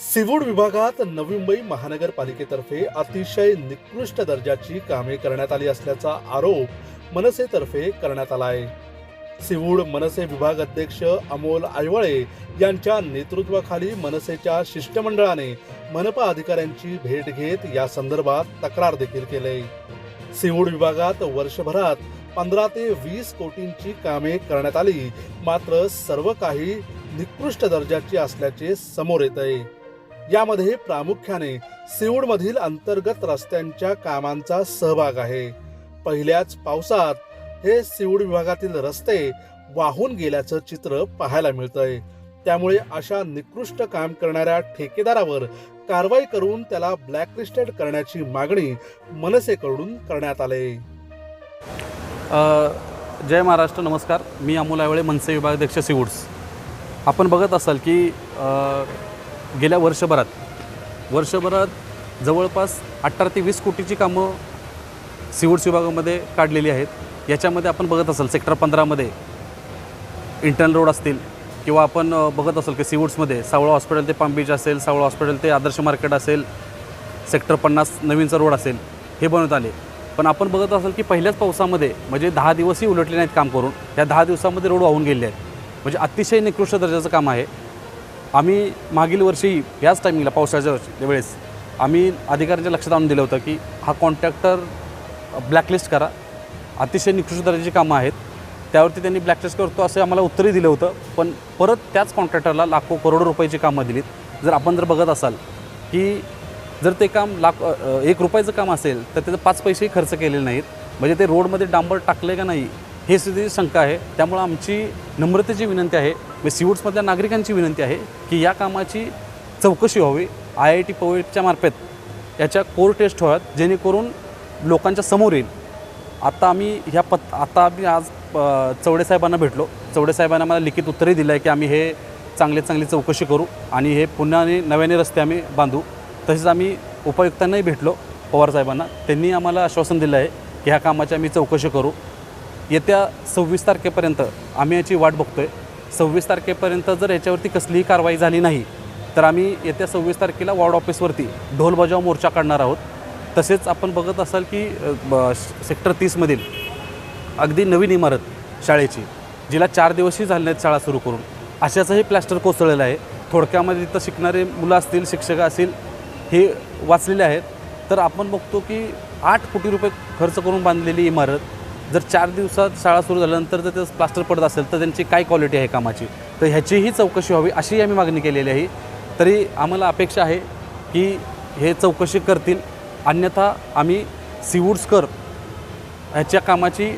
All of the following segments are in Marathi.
सिवूड विभागात नवी मुंबई महानगरपालिकेतर्फे अतिशय निकृष्ट दर्जाची कामे करण्यात आली असल्याचा आरोप मनसेतर्फे करण्यात आला आहे सिवूड मनसे विभाग अध्यक्ष अमोल आयवळे यांच्या नेतृत्वाखाली मनसेच्या शिष्टमंडळाने मनपा अधिकाऱ्यांची भेट घेत या संदर्भात तक्रार देखील केली सिवूड विभागात वर्षभरात पंधरा ते वीस कोटींची कामे करण्यात आली मात्र सर्व काही निकृष्ट दर्जाची असल्याचे समोर येत आहे यामध्ये प्रामुख्याने सिवूडमधील अंतर्गत रस्त्यांच्या कामांचा सहभाग आहे. पहिल्याच पावसात हे सिवूड विभागातील रस्ते वाहून गेल्याचं चित्र पाहायला मिळतंय. त्यामुळे अशा निकृष्ट काम करणाऱ्या ठेकेदारावर कारवाई करून त्याला ब्लॅकलिस्टेड करण्याची मागणी मनसेकडून करण्यात आले. जय महाराष्ट्र नमस्कार. मी अमोल आवळे मनसे विभागाध्यक्ष सिवूड्स आपण बघत असाल की आ... गेल्या वर्षभरात वर्षभरात जवळपास अठरा ते वीस कोटीची कामं सिवूड्स विभागामध्ये काढलेली आहेत. याच्यामध्ये आपण बघत असाल सेक्टर पंधरामध्ये इंटर्नल रोड असतील किंवा आपण बघत असाल की सिवूड्समध्ये सावळा हॉस्पिटल ते पामबीच असेल सावळा हॉस्पिटल ते आदर्श मार्केट असेल सेक्टर पन्नास नवीनचा रोड असेल हे बनवत आले. पण आपण बघत असाल की पहिल्याच पावसामध्ये म्हणजे दहा दिवसही उलटले नाहीत काम करून या दहा दिवसामध्ये रोड वाहून गेले आहेत. म्हणजे अतिशय निकृष्ट दर्जाचं काम आहे. आम्ही मागील वर्षी याच टायमिंगला पावसाळ्याच्या वर्षी- वेळेस आम्ही अधिकाऱ्यांच्या लक्षात आणून दिलं होतं की हा कॉन्ट्रॅक्टर ब्लॅकलिस्ट करा. अतिशय निकृष्ट दर्जाची कामं आहेत. त्यावरती त्यांनी ब्लॅकलिस्ट करतो असं आम्हाला उत्तरही दिलं होतं. पण परत त्याच कॉन्ट्रॅक्टरला लाखो करोडो रुपयाची कामं दिलीत. जर आपण जर बघत असाल की जर ते काम लाख एक रुपयाचं काम असेल तर त्याचं पाच पैसेही खर्च केलेले नाहीत. म्हणजे ते रोडमध्ये डांबर टाकले का नाही हे सुद्धा शंका आहे. त्यामुळं आमची नम्रतेची विनंती आहे म्हणजे सिवूड्समधल्या नागरिकांची विनंती आहे की या कामाची चौकशी व्हावी. आय आय टी पवईच्या मार्फत याच्या कोर टेस्ट व्हाव्यात जेणेकरून लोकांच्या समोर येईल. आता आम्ही ह्या पत आता आम्ही आज अ, साहेबांना भेटलो. चौडे साहेबांना मला लिखित उत्तरही दिलं आहे की आम्ही हे चांगले चांगली चौकशी करू आणि हे पुन्हा आणि नव्याने रस्ते आम्ही बांधू. तसेच आम्ही उपायुक्तांनाही भेटलो पवार साहेबांना. त्यांनी आम्हाला आश्वासन दिलं आहे की ह्या कामाची आम्ही चौकशी करू. येत्या सव्वीस तारखेपर्यंत आम्ही याची वाट बघतो आहे सव्वीस तारखेपर्यंत जर याच्यावरती कसलीही कारवाई झाली नाही तर आम्ही येत्या सव्वीस तारखेला वॉर्ड ऑफिसवरती ढोल बजाव मोर्चा काढणार आहोत. तसेच आपण बघत असाल की सेक्टर तीसमधील अगदी नवीन इमारत शाळेची जिला चार दिवसही झाले नाहीत शाळा सुरू करून. अशाचंही प्लॅस्टर कोसळलेलं आहे. थोडक्यामध्ये तिथं शिकणारे मुलं असतील शिक्षक असतील हे वाचलेले आहेत. तर आपण बघतो की आठ कोटी रुपये खर्च करून बांधलेली इमारत जर चार दिवसात शाळा सुरू झाल्यानंतर जर त्याचं प्लास्टर पडत असेल तर त्यांची काय क्वालिटी आहे कामाची? तर ह्याचीही चौकशी व्हावी अशी आम्ही मागणी केलेली आहे. तरी आम्हाला अपेक्षा आहे की हे चौकशी करतील. अन्यथा आम्ही सिवूड्सकर ह्याच्या कामाची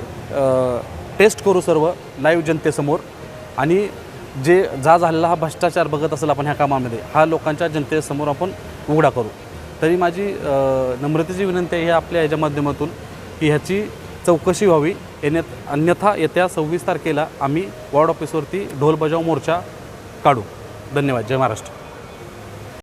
टेस्ट करू सर्व लाईव्ह जनतेसमोर. आणि जे जा झालेला हा भ्रष्टाचार बघत असेल आपण ह्या कामामध्ये हा लोकांच्या जनतेसमोर आपण उघडा करू. तरी माझी नम्रतेची विनंती आहे आपल्या ह्याच्या माध्यमातून की ह्याची चौकशी व्हावी. येण्यात अन्यथा येत्या सव्वीस तारखेला आम्ही वॉर्ड ऑफिसवरती ढोल बजाव मोर्चा काढू. धन्यवाद. जय महाराष्ट्र.